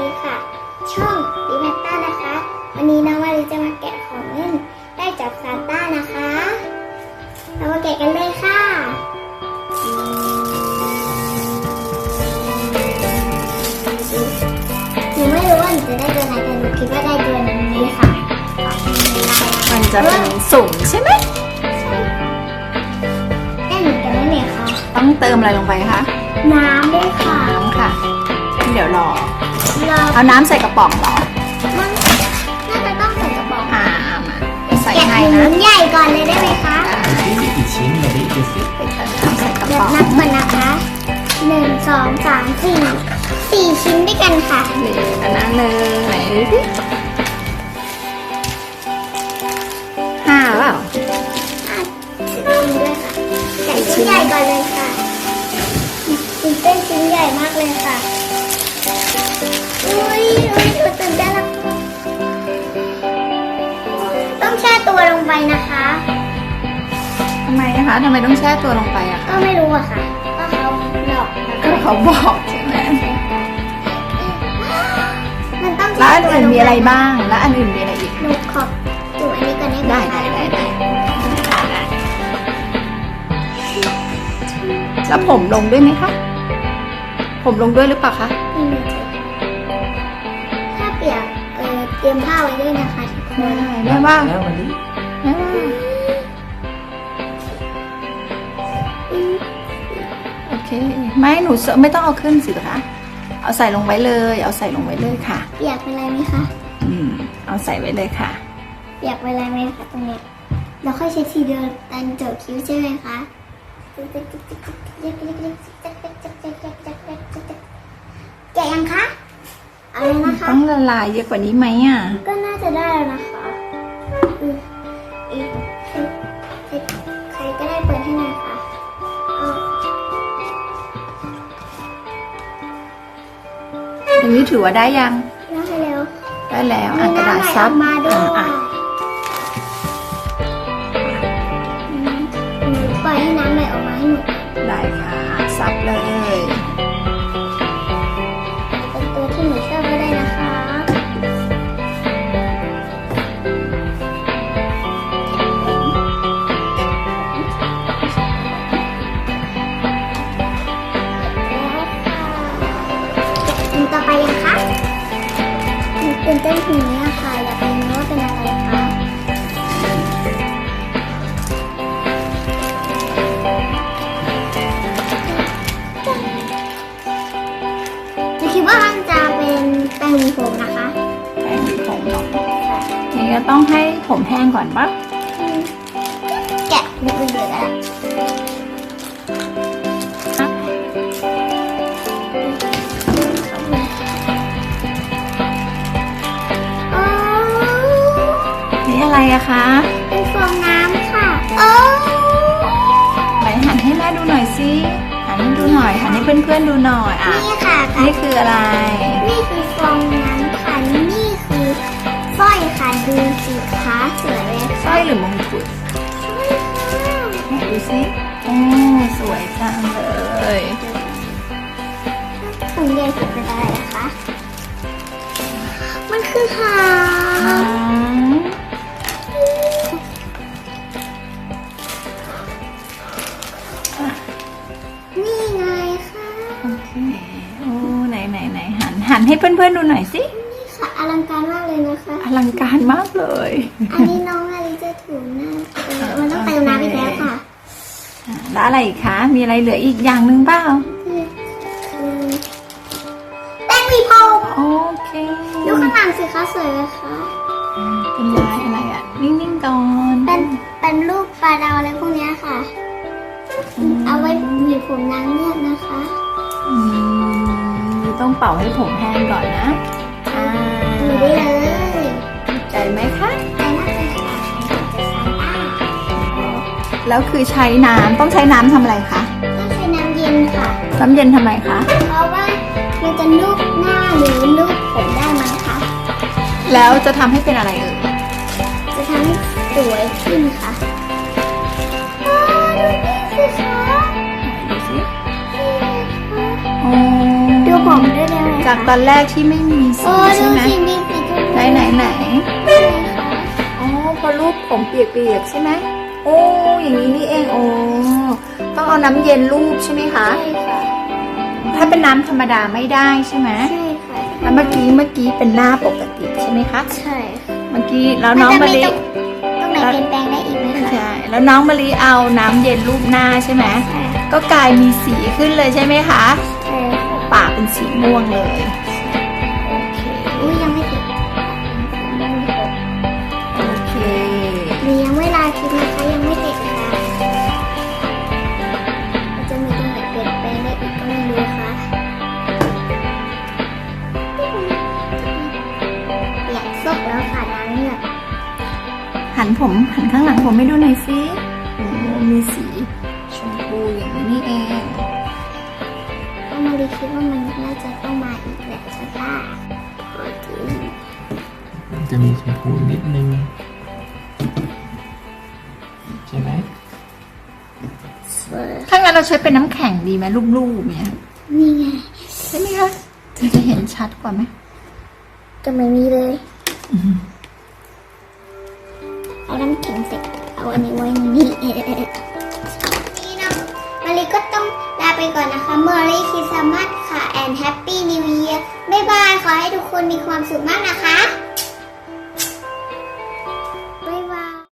ดีค่ะ ช่องดิแมตต้านะคะ วันนี้น้องวาลีจะมาแกะของเล่นได้จากซานต้านะคะ เรามาแกะกันเลยค่ะหนูไม่รู้ว่าหนูจะได้ตัวไหนแต่หนูคิดว่าได้ตัวนี้ค่ะ มันจะเป็นสุ่มใช่ไหมได้เหมือนกันไหมเนี่ยคะต้องเติมอะไรลงไปคะน้ำด้วยค่ะ น้ำค่ะ เดี๋ยวรอ เราเอาน้ำใส่กระป๋องเหรอมันน่าจะต้องใส่กระบอกอ่าเอามาเดี๋ยวใส่แกะให้หนะมุนใหญ่ก่อนเลยได้ไหมคะอ่านี่มีกี่ชิ้นมาดิดูสิไปเติมน้ำใส่กระเดี๋ยป๋วองนับก่อนนะคะหนึ่งสองสามสี่สี่ชิ้นด้วยกันค่ะนี่อันนั้นเลยไหนดูสิห้าเปล่า อะชิ้นด้วยค่ะแกะชิ้นใหญ่ก่อนเลยค่ะตื่นเต้นชิ้นใหญ่มากเลยค่ะอุ้ ยอุ้ยหนูตื่นเต้แล้วค่ะต้องแช่ตัวลงไปนะคะ ทำไมนะคะทำไมต้องแช่ตัวลงไปอะคะก็ไม่รู้อะค่ะก็เขาหลอกนะก็คะเขาบอกใช่ไหมมันต้องแล้วอันอื่นมีอะไรบ้าง แล้วอันอื่นมีอะไรอีก หนูขอบจุ่มอันนี้ก่อนได้ไหมได้ได้ได้ได้แล้วผมลงด้วยไหมคะ ผมลงด้วยหรือเปล่าคะ ตรียมผ้าไว้ด้วยนะคะทุกคนได้แม่ว่าแล้วมาดิแม่ว่าโอเคไม่หนูเสไม่ต้องเอาขึ้นสิคะเอาใส่ลงไว้เลย เอาใส่ลงไว้เลยค่ะเปียกเป็นไรไหมคะอืมเอาใส่ไว้เลยค่ะเปียกเป็นไรไหมคะตรงเนี้ยเราค่อยใช้ทีเดียวตันโจทย์คิ้วใช่ไหมคะแกะยังคะเอาเลยนะคะ ต้องละลายเยอะกว่านี้ไหมอะ ก็น่าจะได้แล้วนะคะอืมอีกใครใครใครก็ได้เปิดให้หน่อยค่ะเอาอย่างนี้ถือว่าได้ยัง แล้วให้เร็วได้แล้วอะมีกระดาษน้ำไหลซัอบอกมาด้วยอะอะอืมหนูปล่อยให้น้ำไหล นี่ก็ต้องให้ผมแห้งก่อนปะแกะดูเป็นเดือดแล้วอ๋อนี่อะไรอะคะเป็นฟองน้ำค่ะโอ้ไหนหันให้แม่ดูหน่อยสิหันให้ดูหน่อยหันให้เพื่อนๆดูหน่อยอะนี่ค่ะค่ะนี่คืออะไร นี่คือ สร้อยค่ะดูสิคะสวยไหมสร้อยหรือมงกุฎไหนดูสิโอ้สวยจังเลยถุงใหญ่สุดเป็นอะไรอะคะ มันคือหาอืงมนี่ไงค่ะโอเค โอ้ ไหนไหนไหนหัน หันให้เพื่อนๆดูหน่อยสิ เลยนะคะ อลังการมากเลย อันนี้น้องอะไรจะถูหน้าเออมันต้องเติมน้ำอีกแล้วค่ะอะ แล้วอะไรอีกคะ มีอะไรเหลืออีกอย่างหนึ่งเปล่าคือคือแป้งมีพรมโอเคดูข้างหลังสิคะสวยไหมคะ เป็นลายอะไรอะ นิ่งๆก่อน เป็น เป็นรูปปลาดาวอะไรพวกเนี้ยค่ะ เอาไว้หวีผมนางเงือกนะคะอืมต้องเป่าให้ผมแห้งก่อนนะอ่า แล้วคือใช้น้ำต้องใช้น้ำทำอะไรคะต้องใช้น้ำเย็นค่ะ น้ำเย็นทำไมคะเพราะว่ามันจะลูบหน้าหรือลูบผมได้มั้งคะแล้วจะทำให้เป็นอะไรเอ่ยจะทำให้สวยขึ้นค่ะว้าวดูนี่สิคะดูสินี่ไงคะโอ้ดูผมด้วยได้ไหมจากตอนแรกที่ไม่มีสีโอ้ใช่ดูไหมสิมีสีชมพูไหนไหนไหนใช่ค่ะอ๋อพอรูปผมเปียกๆใช่ไหม โอ้อย่างนี้นี่เองโอ้ต้องเอาน้ำเย็นรูปใช่ไหมคะ ใช่ค่ะ ถ้าเป็นน้ำธรรมดาไม่ได้ใช่ไหมใช่ค่ะแล้วเมื่อกี้เมื่อกี้เป็นหน้าปกติใช่ไหมคะใช่ค่ะเมื่อกี้แล้วน้องมะลิตรงไหนเปลี่ยนแปลงได้อีกไหมคะใช่แล้วน้องมะลิเอาน้ำเย็นรูปหน้าใช่ไหมใช่ค่ะก็กลายมีสีขึ้นเลยใช่ไหมคะใช่ค่ะปากเป็นสีม่วงเลย ผมหันข้างหลังผมไม่ดูหน่อยสิโอ้มีสีชมพูอย่างนี้นี่เองก็มารีคิดว่ามันน่าจะต้องมาอีกแหละใช่ปะขอถือมันจะมีชมพูนิดนึง ใช่ไหมสวยถ้างั้นเราใช้เป็นน้ำแข็งดีไหมรูปๆเนี่ยนี่ไงใช่ไหมคะถึงจะเห็นชัดกว่าไหมจะไม่มีเลย เอาน้ำแข็งใส่เอาอันนี้ไว้นนี้นี่นะมารีก็ต้องลาไปก่อนนะคะเมอรี่คริสต์มาสค่ะ and happy new year บ๊ายบาย ขอให้ทุกคนมีความสุขมากนะคะ